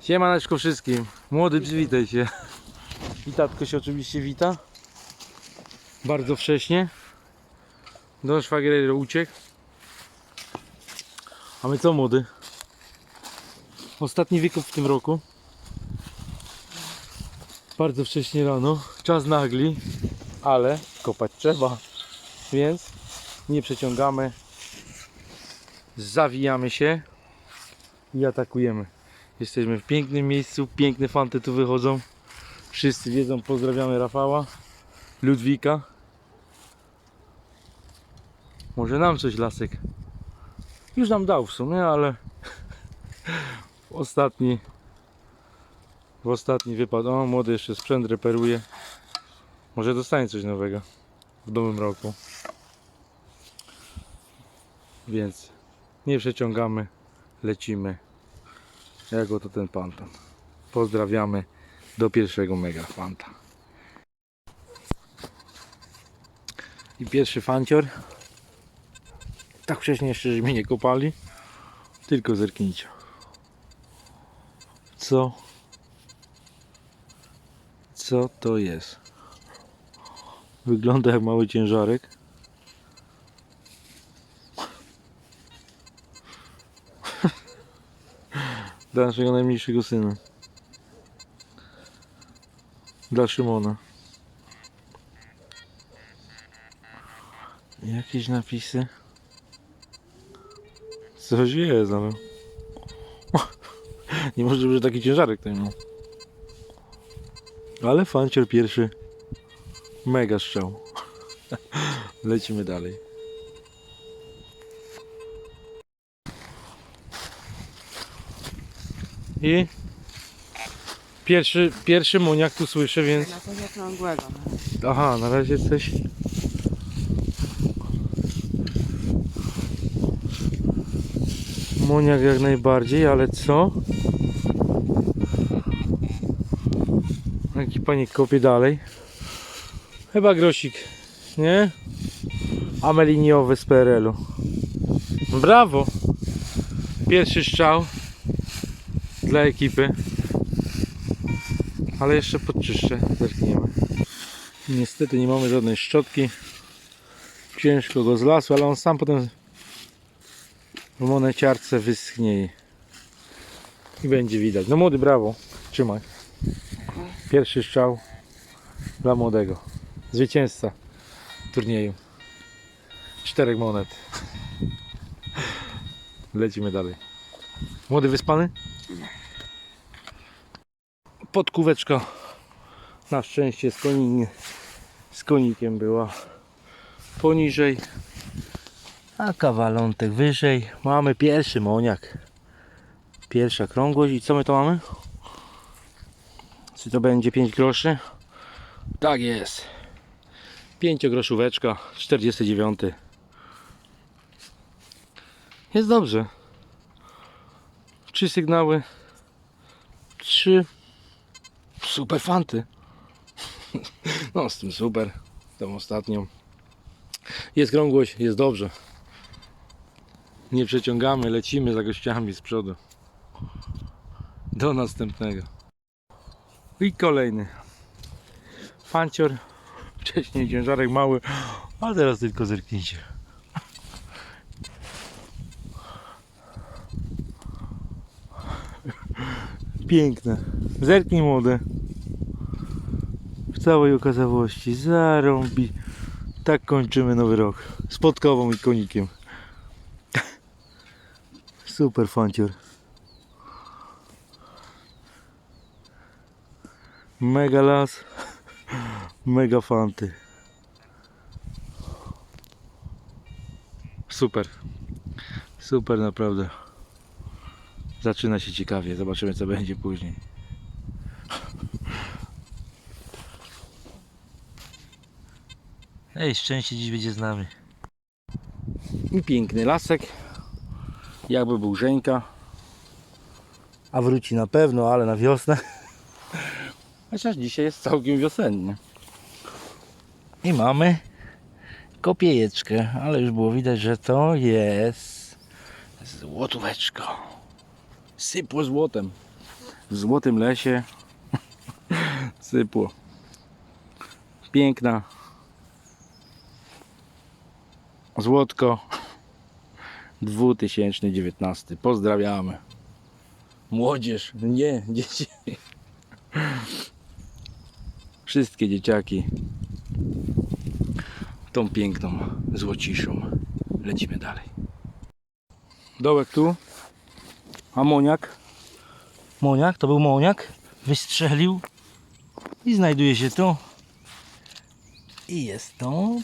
Siemaneczko wszystkim. Młody, przywitaj się. I tatko się oczywiście wita. Bardzo wcześnie. Don Szwagier uciekł. A my co młody? Ostatni wykop w tym roku. Bardzo wcześnie rano. Czas nagli, ale kopać trzeba. Więc nie przeciągamy. Zawijamy się i atakujemy. Jesteśmy w pięknym miejscu, piękne fanty tu wychodzą. Wszyscy wiedzą, pozdrawiamy Rafała, Ludwika. Może nam coś lasek. Już nam dał w sumie, ale ostatni w ostatni wypad. O, młody jeszcze sprzęt reperuje. Może dostanie coś nowego w nowym roku. Więc nie przeciągamy, lecimy. Jak oto ten pan tam. Pozdrawiamy do pierwszego mega fanta. I pierwszy fancior. Tak wcześniej jeszcze, że mnie nie kopali. Tylko zerknijcie. Co? Co to jest? Wygląda jak mały ciężarek. Dla naszego najmniejszego syna. Dla Szymona. Jakieś napisy? Coś jest, ale... Nie może być taki ciężarek ten miał. Ale fancior pierwszy. Mega strzał. Lecimy dalej. I pierwszy, pierwszy muniak tu słyszę, więc... Na coś okrągłego. Aha, na razie coś. Muniak jak najbardziej, ale co? Jaki pani kopie dalej? Chyba grosik, nie? Ameliniowy z PRL-u. Brawo! Pierwszy strzał dla ekipy. Ale jeszcze podczyszczę, zerkniemy. Niestety nie mamy żadnej szczotki. Ciężko go z lasu, ale on sam potem w moneciarce wyschnie i- będzie widać. No młody, brawo. Trzymaj. Pierwszy strzał dla młodego. Zwycięzca turnieju. Czterech monet. Lecimy dalej. Młody wyspany? Podkóweczka na szczęście z, z konikiem była poniżej, a kawalątek wyżej. Mamy pierwszy moniak. Pierwsza krągłość. I co my to mamy? Czy to będzie 5 groszy? Tak jest. 5 groszóweczka, 49. Jest dobrze. Trzy sygnały. Trzy super fanty. No z tym super. Tą ostatnią. Jest krągłość, jest dobrze. Nie przeciągamy, lecimy za gościami z przodu. Do następnego. I kolejny. Fancior. Wcześniej ciężarek mały, a teraz tylko zerknijcie. Piękne. Zerknij młode całej okazałości. Zarąbi. Tak kończymy nowy rok. Z podkową i konikiem. Super fancior. Mega las. Mega fanty. Super. Super naprawdę. Zaczyna się ciekawie. Zobaczymy co będzie później. Ej, szczęście dziś będzie z nami. I piękny lasek. Jakby był Żeńka. A wróci na pewno, ale na wiosnę. Chociaż dzisiaj jest całkiem wiosennie. I mamy kopiejeczkę, ale już było widać, że to jest złotóweczko. Sypło złotem. w złotym lesie sypło. Piękna. Złotko 2019. Pozdrawiamy. Młodzież, nie, dzieci. Wszystkie dzieciaki tą piękną złociszą. Lecimy dalej. Dołek tu. Amoniak. Moniak, to był moniak. Wystrzelił. I znajduje się tu. I jest to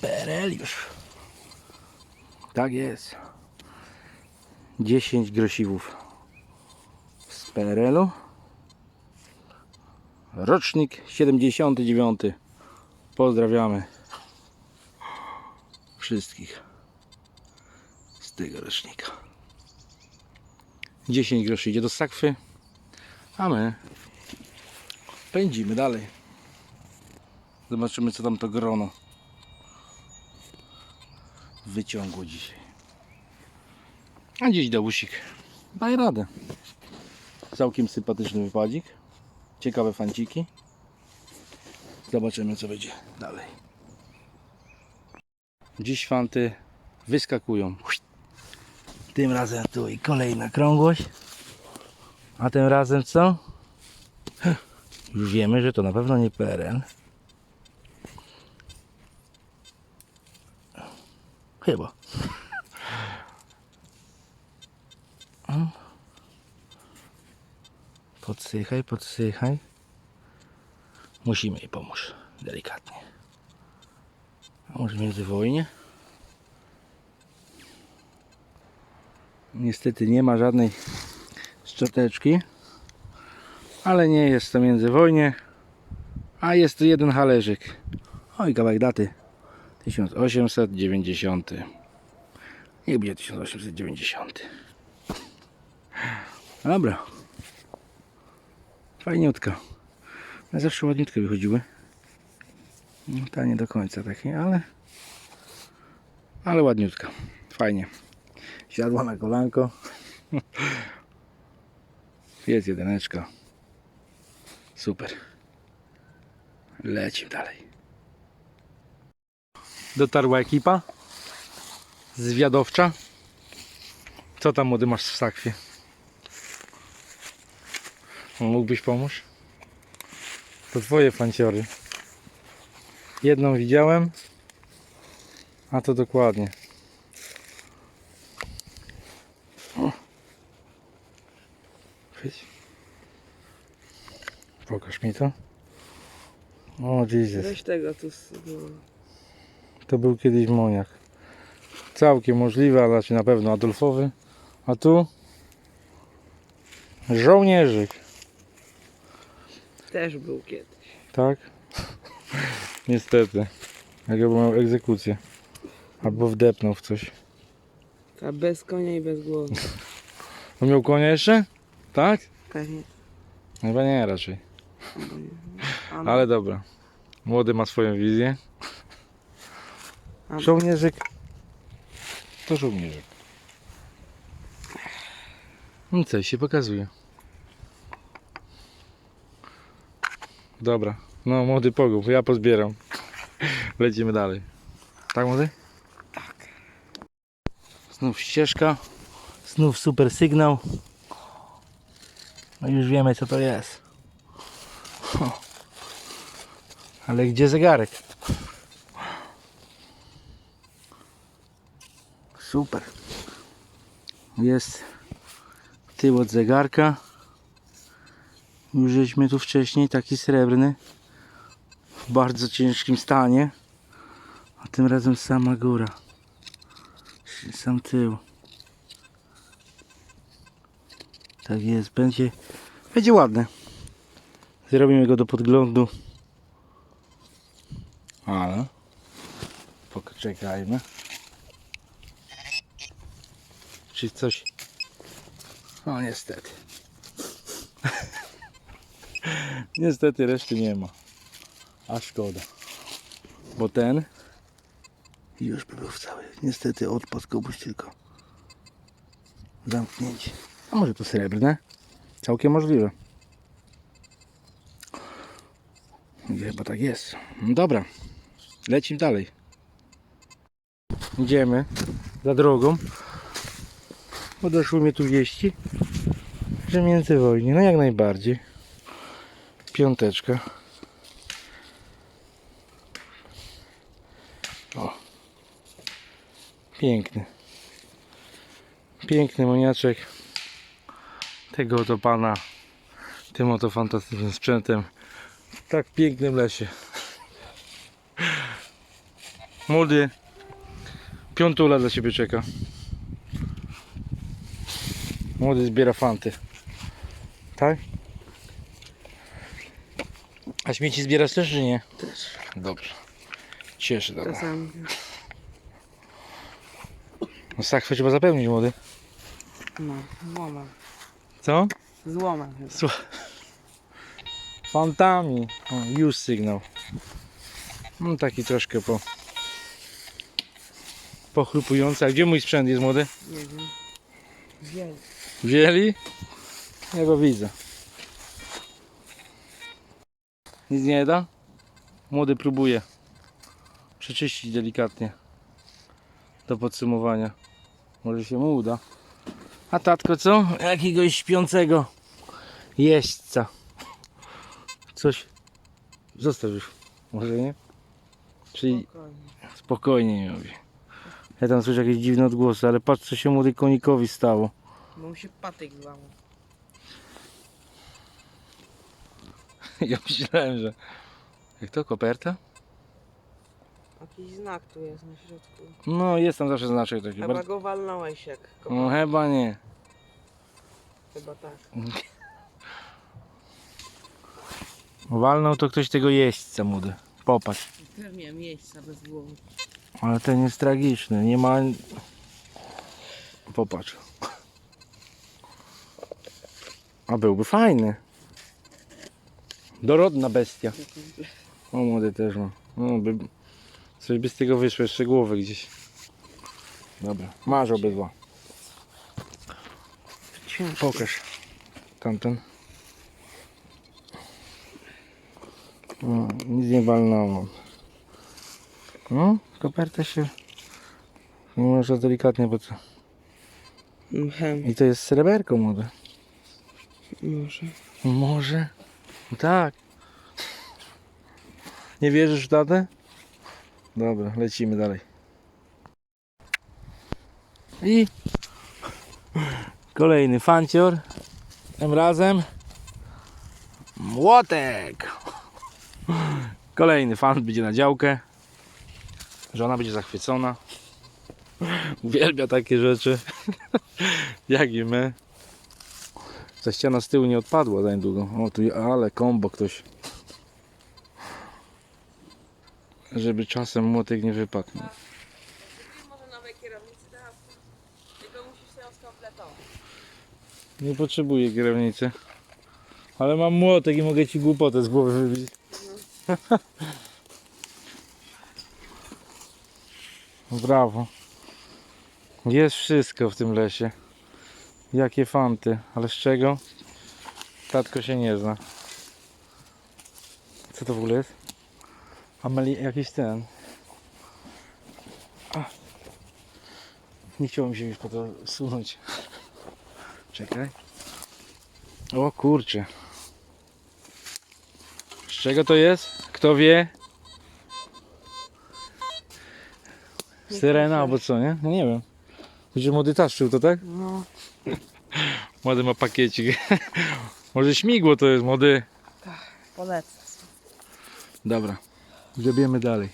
pereliusz. Tak jest. 10 grosiwów z PRL-u. Rocznik 79. Pozdrawiamy wszystkich z tego rocznika. 10 groszy idzie do sakwy, a my pędzimy dalej. Zobaczymy co tam to grono wyciągło dzisiaj. A dziś dałusik. Daj radę. Całkiem sympatyczny wypadzik. Ciekawe fanciki. Zobaczymy co będzie dalej. Dziś fanty wyskakują. Tym razem tu i kolejna krągłość. A tym razem co? Już wiemy, że to na pewno nie PRL. Chyba. Podsychaj, podsychaj. Musimy jej pomóc. Delikatnie. A może międzywojnie? Niestety nie ma żadnej szczoteczki. Ale nie jest to międzywojnie. A jest to jeden halerzyk. Oj, kawałek daty. 1890. Niech będzie 1890. Dobra. Fajniutka. No zawsze ładniutko wychodziły. No, ta nie do końca takie, ale ale ładniutka. Fajnie. Siadła na kolanko. Jest jedyneczka. Super. Lecimy dalej. Dotarła ekipa zwiadowcza. Co tam młody masz w sakwie? Mógłbyś pomóc? To twoje fanciory. Jedną widziałem, a to dokładnie. Chwyć. Pokaż mi to. O Jesus. Weź tego tu. To był kiedyś moniak. Całkiem możliwe, ale znaczy na pewno Adolfowy. A tu żołnierzyk, Też był kiedyś. tak? Niestety. Jakby miał egzekucję. Albo wdepnął w coś. A bez konia i bez głowy. On miał konia jeszcze? Tak? Pewnie. Chyba nie raczej. Ale dobra. Młody ma swoją wizję. Żołnierzyk to żołnierzyk. No co się pokazuje. Dobra. No młody pogub, ja pozbieram. Lecimy dalej. Tak młody? Tak. Znów ścieżka. Znów super sygnał. No już wiemy co to jest. Ale gdzie zegarek? Super. Jest tył od zegarka. Już żeśmy tu wcześniej, taki srebrny. W bardzo ciężkim stanie. A tym razem sama góra. Sam tył. Tak jest, będzie, będzie ładne. Zrobimy go do podglądu. Ale poczekajmy. czy coś. No niestety. niestety reszty nie ma. A szkoda. Bo ten już by był w cały. Niestety odpadł komuś tylko. Zamknięcie. A może to srebrne? Całkiem możliwe. Chyba tak jest. No dobra, lecimy dalej. Idziemy za drogą. Podeszły mnie tu wieści, że międzywojnie, no jak najbardziej. Piąteczka. O. Piękny. Piękny moniaczek. Tego oto pana tym oto fantastycznym sprzętem w tak pięknym lesie. Młody piątula dla ciebie czeka. Młody zbiera fanty. Tak? A śmieci zbierasz też czy nie? Też. Dobrze. Cieszę dobra. Czasami. No sakwę trzeba zapełnić młody. No, złomem. Co? Złomem. Słuchaj. Fantami. O, już sygnał. No taki troszkę po... Pochrupujący. A gdzie mój sprzęt jest młody? Nie wiem. Wzięli. Wzięli? Ja go widzę. Nic nie da? Młody próbuje przeczyścić delikatnie do podsumowania. Może się mu uda. A tatko co? Jakiegoś śpiącego jeźdźca. Coś. Zostaw już. Może nie? Czyli Spokojnie. spokojnie mi mówi. Ja tam słyszę jakieś dziwne odgłosy, ale patrz co się młody konikowi stało. Bo mu się patyk złamał. Ja myślałem, że. Jak to koperta? Jakiś znak tu jest na środku. No jest tam zawsze znaczek taki. Chyba Bardzo... go walnąłeś jak kopał. No chyba nie. Chyba tak. Walnął to ktoś tego jeźdźca młody. Popatrz. Miałem miejsca bez głowy. Ale ten jest tragiczny. Nie ma. Popatrz. A byłby fajny. Dorodna bestia. O młody też ma. No, by... Coś by z tego wyszło, jeszcze głowę gdzieś. Dobra, masz obydwa. Pokaż tamten. No, nic nie walnęło. No, koperta się. Może delikatnie, bo co? Mchem. I to jest sreberko młode. Może. Może? Tak. Nie wierzysz w tatę? Dobra, lecimy dalej. I kolejny fancior. Tym razem młotek. Kolejny fan będzie na działkę. Żona będzie zachwycona. Uwielbia takie rzeczy. Jak i my. Ta ściana z tyłu nie odpadła za niedługo. O tu, ale kombo ktoś. Żeby czasem młotek nie wypadł. Nie potrzebuję kierownicy. Ale mam młotek i mogę ci głupotę z głowy wybić. Brawo. Jest wszystko w tym lesie. Jakie fanty. Ale z czego? Tatko się nie zna. Co to w ogóle jest? Ameli, jakiś ten. A. Nie chciało mi się już po to sunąć. Czekaj. O kurczę. Z czego to jest? Kto wie? Syrena albo co, nie? No nie wiem. Będzie młody taszczył to, tak? No. Młody ma pakiecik. Może śmigło to jest, młody. Polecę. Dobra. Grzebiemy dalej.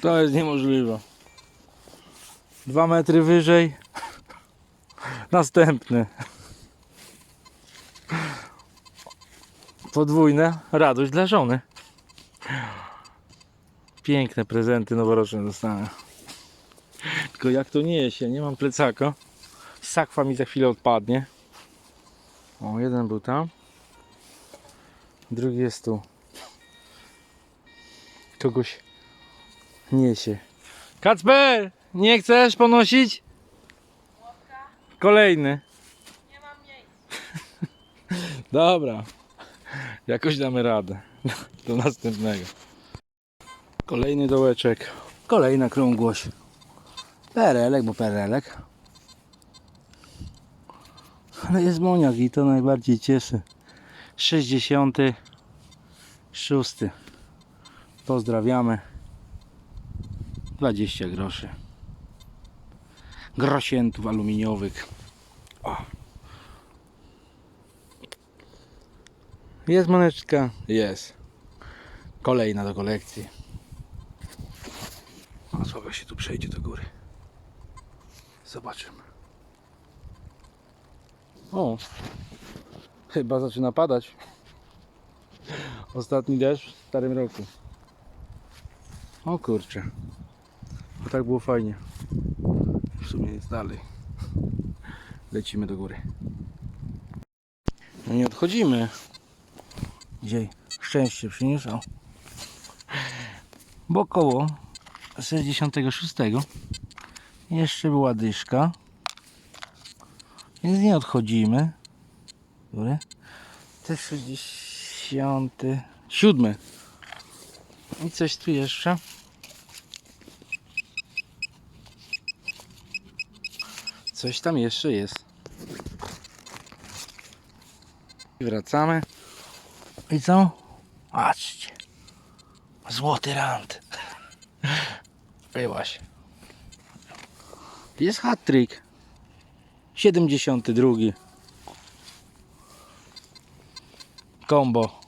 To jest niemożliwe. Dwa metry wyżej. Następny. Podwójne. Radość dla żony. Piękne prezenty noworoczne dostanę. Tylko jak to nie jest, ja nie mam plecaka. Sakwa mi za chwilę odpadnie. O, jeden był tam. Drugi jest tu. Kogoś niesie. Kacper! Nie chcesz ponosić? Kolejny. Nie mam miejsca. Dobra. Jakoś damy radę. Do następnego. Kolejny dołeczek. Kolejna krągłość. Perelek, bo perelek. Ale jest moniak i to najbardziej cieszy. 66. Pozdrawiamy. 20 groszy. Grosiętów aluminiowych. O. Jest moneczka? Jest. Kolejna do kolekcji. A słabo się tu przejdzie do góry. Zobaczymy. O, chyba zaczyna padać. Ostatni deszcz w starym roku. O kurczę. A tak było fajnie. W sumie jest dalej. Lecimy do góry. No nie odchodzimy. Dzisiaj szczęście przyniósł. Bo koło 66 jeszcze była dyszka. Więc nie odchodzimy. Który? Jest 67. I coś tu jeszcze. Coś tam jeszcze jest. Wracamy. I co? Patrzcie. Złoty rand. Byłaś. Jest hat-trick. 72. Combo.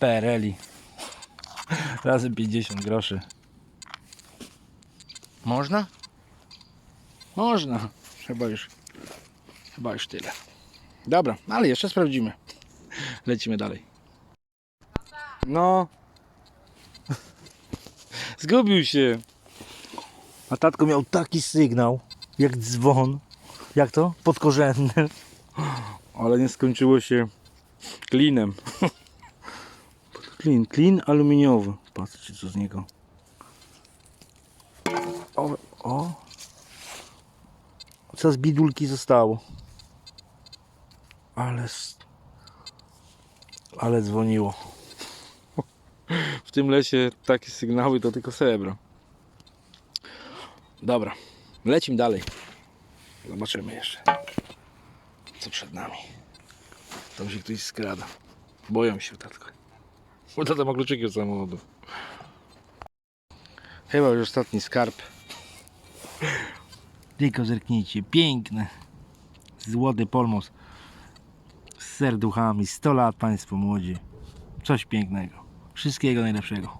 PRL-i. Razy 50 groszy. Można? Można. Chyba już. Chyba już tyle. Dobra, ale jeszcze sprawdzimy. Lecimy dalej. No. Zgubił się. A tatko miał taki sygnał, jak dzwon. Jak to? Podkorzenny. Ale nie skończyło się klinem. Klin, klin aluminiowy. Patrzcie co z niego. O, o. Co z bidulki zostało? Ale. Ale dzwoniło. W tym lesie takie sygnały to tylko srebro. Dobra, lecimy dalej. Zobaczymy jeszcze, co przed nami. Tam się ktoś skrada. Boją się tatko. Bo tata ma kluczyki od samochodu. Chyba już ostatni skarb. Tylko zerknijcie, piękne. Złoty polmos. Z serduchami, 100 lat Państwo młodzi. Coś pięknego. Wszystkiego najlepszego.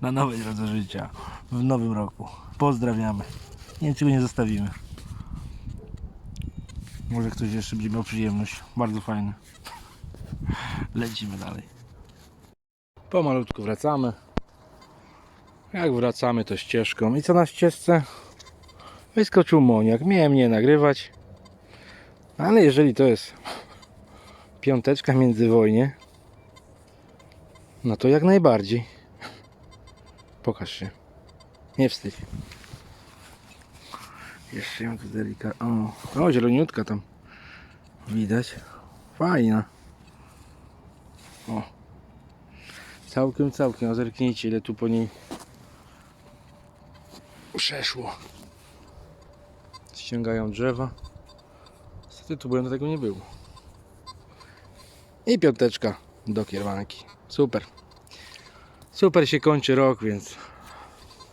Na nowej drodze życia. W nowym roku. Pozdrawiamy. Nie wiem, czy go nie zostawimy. Może ktoś jeszcze będzie miał przyjemność. Bardzo fajne. Lecimy dalej. Pomalutku wracamy. Jak wracamy to ścieżką. I co na ścieżce? Wyskoczył moniak. Miałem nie nagrywać. Ale jeżeli to jest piąteczka międzywojnie, no to jak najbardziej. Pokaż się. Nie wstydź. Jeszcze ją tu delikatnie. O, o, zieloniutka tam. Widać. Fajna. O. Całkiem, całkiem. A Zerknijcie ile tu po niej przeszło. Ściągają drzewa. Niestety tu byłem, to tego nie było. I piąteczka do kierwanki. Super. Super się kończy rok, więc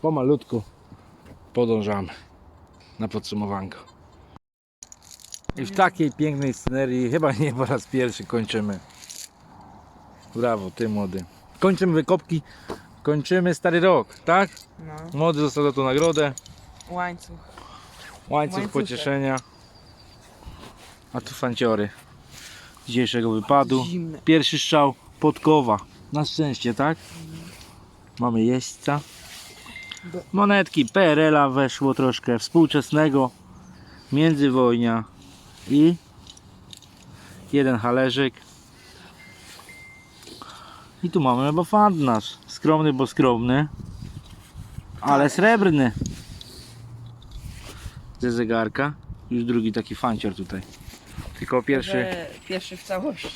pomalutku podążamy na podsumowanko. I w takiej pięknej scenerii chyba nie po raz pierwszy kończymy. Brawo, ty młody. Kończymy wykopki, kończymy stary rok, tak? No. Młody dostał za to nagrodę, Łańcuch. łańcuch Łańcuszek. pocieszenia. A tu fanciory dzisiejszego wypadu. Zimne. Pierwszy strzał podkowa. Na szczęście, tak? Mamy jeźdźca. Monetki PRL-a weszło troszkę współczesnego. Międzywojnia i jeden halerzyk. I tu mamy chyba fan nasz. Skromny, bo skromny. Ale srebrny. Ze zegarka. Już drugi taki fancior tutaj. Tylko pierwszy. Pierwszy w całości.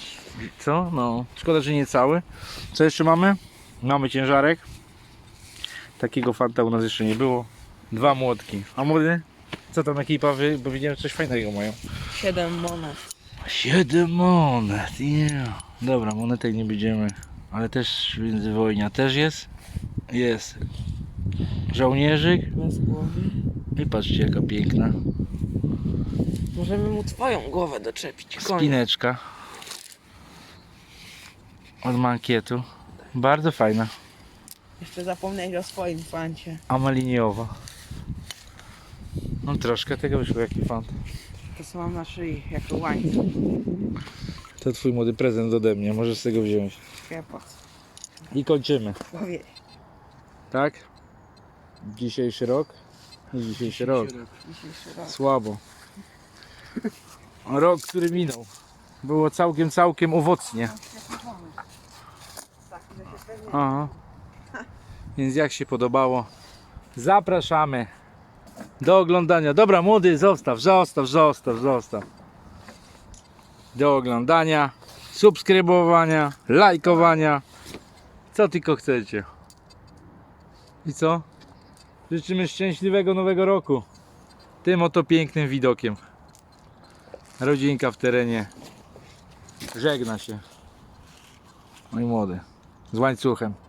Co? No. Szkoda, że nie cały. Co jeszcze mamy? Mamy ciężarek. Takiego fanta u nas jeszcze nie było. Dwa młotki. A młody? Co tam ekipa? Wy, bo widziałem, że coś fajnego mają. 7 monet. Siedem monet. Yeah. Dobra, monetek nie będziemy. Ale też międzywojnia też jest. Jest. Żołnierzyk. Bez głowy. I patrzcie jaka piękna. Możemy mu twoją głowę doczepić. Koniec. Spineczka. Od mankietu. Bardzo fajna. Jeszcze zapomniałeś o swoim fancie. Amaliniowa. No troszkę tego wyszło jaki fant. To co mam na szyi, jako łańcuch. To twój młody prezent ode mnie, możesz z tego wziąć. Kiepac. I kończymy. Powie. Tak? Dzisiejszy rok? Dzisiejszy rok. Dzisiejszy rok. Słabo. Rok, który minął. Było całkiem, całkiem owocnie. Taki, że się pewnie Aha. Więc jak się podobało, zapraszamy do oglądania. Dobra, młody, zostaw, zostaw, zostaw, zostaw. Do oglądania, subskrybowania, lajkowania. Co tylko chcecie. I co? Życzymy szczęśliwego nowego roku. Tym oto pięknym widokiem. Rodzinka w terenie. Żegna się. Mój młody. Z łańcuchem.